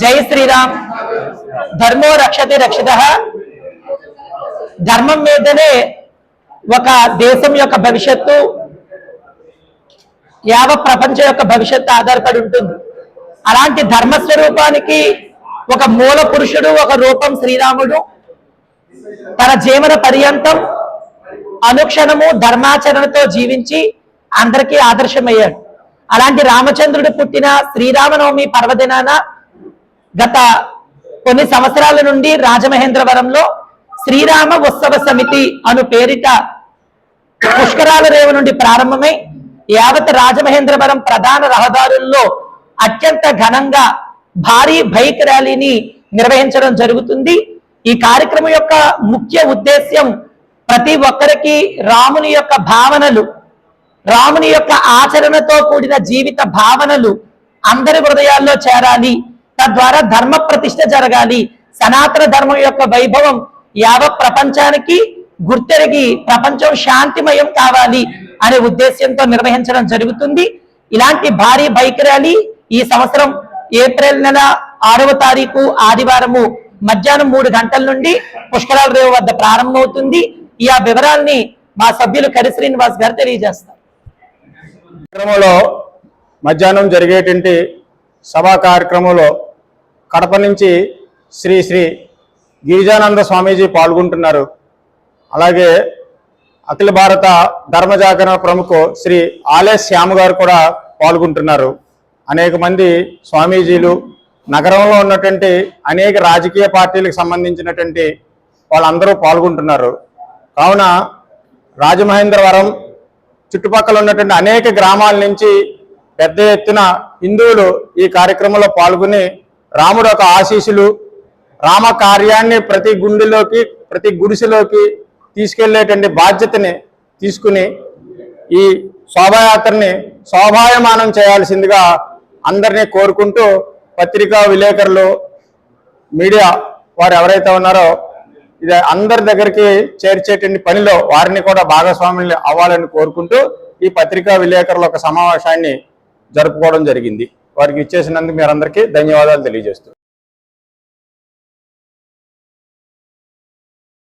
జై శ్రీరామ్. ధర్మో రక్షతి రక్షిత. ధర్మం మీదనే ఒక దేశం యొక్క భవిష్యత్తు యావ ప్రపంచం యొక్క భవిష్యత్తు ఆధారపడి ఉంటుంది. అలాంటి ధర్మస్వరూపానికి ఒక మూల పురుషుడు ఒక రూపం శ్రీరాముడు. తన జీవన పర్యంతం అనుక్షణము ధర్మాచరణతో జీవించి అందరికీ ఆదర్శమయ్యాడు. అలాంటి రామచంద్రుడు పుట్టిన శ్రీరామనవమి పర్వదినాన గత కొన్ని సంవత్సరాల నుండి రాజమహేంద్రవరంలో శ్రీరామ ఉత్సవ సమితి అను పేరిట పుష్కరాల రేవు నుండి ప్రారంభమై యావత్ రాజమహేంద్రవరం ప్రధాన రహదారుల్లో అత్యంత ఘనంగా భారీ బైక్ ర్యాలీని నిర్వహించడం జరుగుతుంది. ఈ కార్యక్రమం యొక్క ముఖ్య ఉద్దేశ్యం ప్రతి ఒక్కరికి రాముని యొక్క భావనలు రాముని యొక్క ఆచరణతో కూడిన జీవిత భావనలు అందరి హృదయాల్లో చేరాలి. తద్వారా ధర్మ ప్రతిష్ట జరగాలి. సనాతన ధర్మం యొక్క వైభవం యావత్ ప్రపంచానికి గుర్తెరిగి ప్రపంచం శాంతిమయం కావాలి అనే ఉద్దేశ్యంతో నిర్వహించడం జరుగుతుంది. ఇలాంటి భారీ బైక్ ర్యాలీ ఈ సంవత్సరం ఏప్రిల్ నెల ఆరవ తారీఖు ఆదివారము మధ్యాహ్నం మూడు గంటల నుండి పుష్కరాల రేవు వద్ద ప్రారంభమవుతుంది. ఈ ఆ వివరాల్ని మా సభ్యులు కరి శ్రీనివాస్ గారు తెలియజేస్తారు. కార్యక్రమంలో మధ్యాహ్నం జరిగేటువంటి సభా కార్యక్రమంలో కడప నుంచి శ్రీ శ్రీ గిరిజానంద స్వామీజీ పాల్గొంటున్నారు. అలాగే అఖిల భారత ధర్మ జాగరణ ప్రముఖ శ్రీ ఆలయ శ్యామ్ గారు కూడా పాల్గొంటున్నారు. అనేక మంది స్వామీజీలు నగరంలో ఉన్నటువంటి అనేక రాజకీయ పార్టీలకు సంబంధించినటువంటి వాళ్ళందరూ పాల్గొంటున్నారు. కావున రాజమహేంద్రవరం చుట్టుపక్కల ఉన్నటువంటి అనేక గ్రామాల నుంచి పెద్ద ఎత్తున హిందువులు ఈ కార్యక్రమంలో పాల్గొని రాముడు ఒక ఆశీస్సులు. రామ కార్యాన్ని ప్రతి గుండెలోకి ప్రతి గుడిసెలోకి తీసుకెళ్ళేటువంటి బాధ్యతని తీసుకుని ఈ శోభాయాత్రని శోభాయమానం చేయాల్సిందిగా అందరినీ కోరుకుంటూ పత్రికా విలేకరులు మీడియా వారు ఎవరైతే ఉన్నారో ఇది అందరి దగ్గరికి చేర్చేటువంటి పనిలో వారిని కూడా భాగస్వాములు అవ్వాలని కోరుకుంటూ ఈ పత్రికా విలేకరుల ఒక సమావేశాన్ని జరుపుకోవడం జరిగింది. వారికి ఇచ్చేసినందుకు మీరందరికీ ధన్యవాదాలు తెలియజేస్తున్నాను